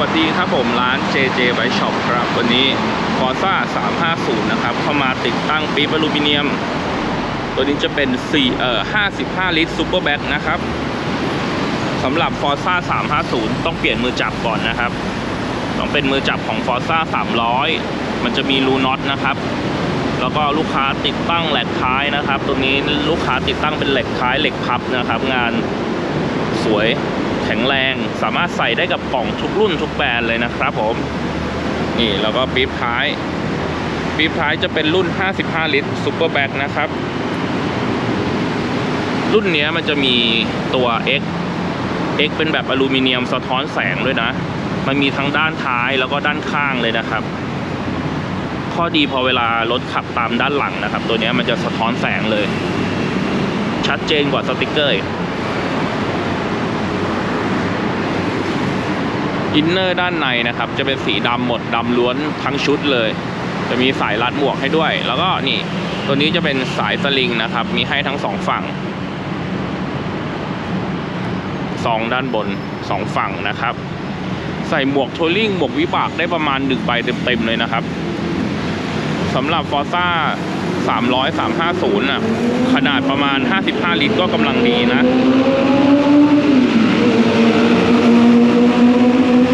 วัสดีครับผมร้าน JJ Bike Shop ครับ วันนี้ Forza 350 นะครับ เข้ามาติดตั้งปี๊บอลูมิเนียม ตัวนี้จะเป็น4เอ่อ55 ลิตรซูเปอร์แบ็กนะครับสำหรับ Forza 350 ต้องเปลี่ยนมือจับก่อนนะครับ ต้องเป็นมือจับของ Forza 300 มันจะมีรูน็อตนะครับ แล้วก็ลูกค้าติดตั้งแหลกท้ายนะครับ ตัวนี้ลูกค้าติดตั้งเป็นเหล็กท้ายเหล็กพับนะครับ งานสวย ข็งแรง สามารถใส่ได้กับกล่องทุกรุ่นทุกแบรนด์เลยนะครับผม นี่แล้วก็ปี๊บท้าย ปี๊บท้ายจะเป็นรุ่น 55 ลิตรซูเปอร์แบ็กนะครับ รุ่นนี้มันจะมีตัว X X เป็นแบบอลูมิเนียมสะท้อนแสงด้วยนะ มันมีทั้งด้านท้ายแล้วก็ด้านข้างเลยนะครับ ข้อดีพอเวลารถขับตามด้านหลังนะครับ ตัวนี้มันจะสะท้อนแสงเลย ชัดเจนกว่าสติกเกอร์ อินเนอร์ด้านในนะครับ จะเป็นสีดำหมดดำล้วนทั้งชุดเลย จะมีสายรัดหมวกให้ด้วย แล้วก็นี่ ตัวนี้จะเป็นสายสลิงนะครับ มีให้ทั้งสองฝั่งซองด้านบนสองฝั่งนะครับ ใส่หมวกโทลิ่งหมวกวิบากได้ประมาณหนึ่งใบเต็มๆเลยนะครับสำหรับฟอร์ซ่า300 350อะขนาดประมาณ 55 ลิตรก็กำลังดีนะ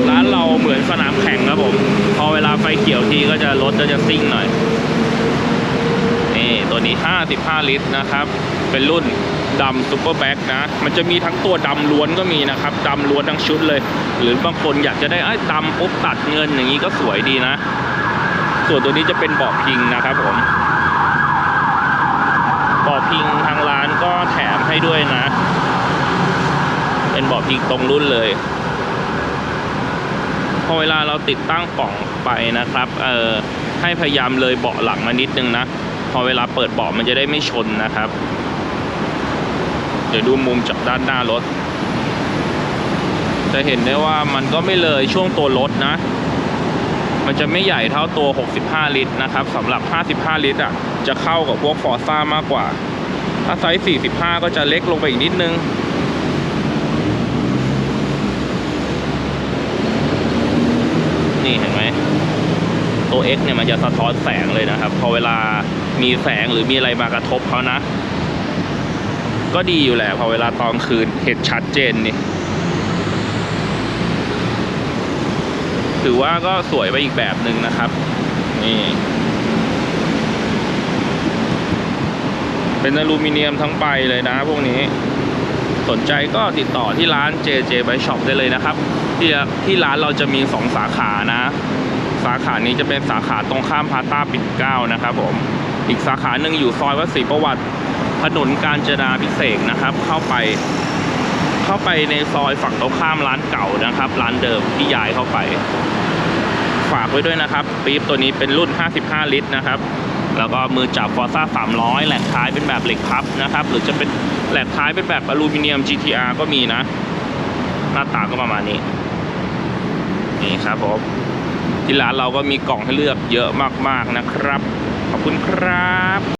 ร้านเราเหมือนสนามแข่งครับผม พอเวลาไฟเขียวทีก็จะรถก็จะซิ่งหน่อย นี่ ตัวนี้ 55 ลิตรนะครับ เป็นรุ่นดำซูเปอร์แบ็กนะ มันจะมีทั้งตัวดำล้วนก็มีนะครับดำล้วนทั้งชุดเลย หรือบางคนอยากจะได้ไอ้ดำปุ๊บตัดเงินอย่างนี้ก็สวยดีนะ ส่วนตัวนี้จะเป็นเบาะพิงนะครับผมเบาะพิงทางร้านก็แถมให้ด้วยนะ เป็นเบาะพิงตรงรุ่นเลยพอเวลาเราติดตั้งกล่องไปนะครับ เอ่อ ให้พยายามเลยเบาะหลังมานิดนึงนะ อเวลาเปิดเบาะมันจะได้ไม่ชนนะครับ เดี๋ยวดูมุมจากด้านหน้ารถ จะเห็นได้ว่ามันก็ไม่เลยช่วงตัวรถนะ มันจะไม่ใหญ่เท่าตัว 65 ลิตรนะครับสำหรับ 55 ลิตรอะจะเข้ากับพวกฟอร์ซ่ามากกว่า ถ้าไซส์ 45 ก็จะเล็กลงไปอีกนิดนึง นี่เห็นไหม ตัว X เนี่ยมันจะสะท้อนแสงเลยนะครับ พอเวลามีแสงหรือมีอะไรมากระทบเขานะ ก็ดีอยู่แหละพอเวลาตอนคืนเห็นชัดเจนนี่ถือว่าก็สวยไปอีกแบบหนึ่งนะครับ นี่เป็นอลูมิเนียมทั้งใบเลยนะพวกนี้สนใจก็ติดต่อที่ร้าน JJ Bike Shop ได้เลยนะครับ ที่ที่ร้านเราจะมี 2 สาขานะ สาขานี้จะเป็นสาขาตรงข้ามพาต้าปิ่นเก้านะครับผม อีกสาขาหนึ่งอยู่ซอยวัดศรีประวัติถนนกาญจนาพิเศษนะครับ เข้าไป เข้าไปในซอยฝั่งตรงข้ามร้านเก่านะครับ ร้านเดิมที่ย้ายเข้าไป ฝากไว้ด้วยนะครับปี๊บตัวนี้เป็นรุ่น 55 ลิตรนะครับแล้วก็มือจับฟอร์ซ่า300 แหลกท้ายเป็นแบบเหล็กพับนะครับ หรือจะเป็นแหลกท้ายเป็นแบบอลูมิเนียม GTR ก็มีนะ หน้าตาก็ประมาณนี้ นี่ครับผม ที่ร้านเราก็มีกล่องให้เลือกเยอะมากๆนะครับ ขอบคุณครับ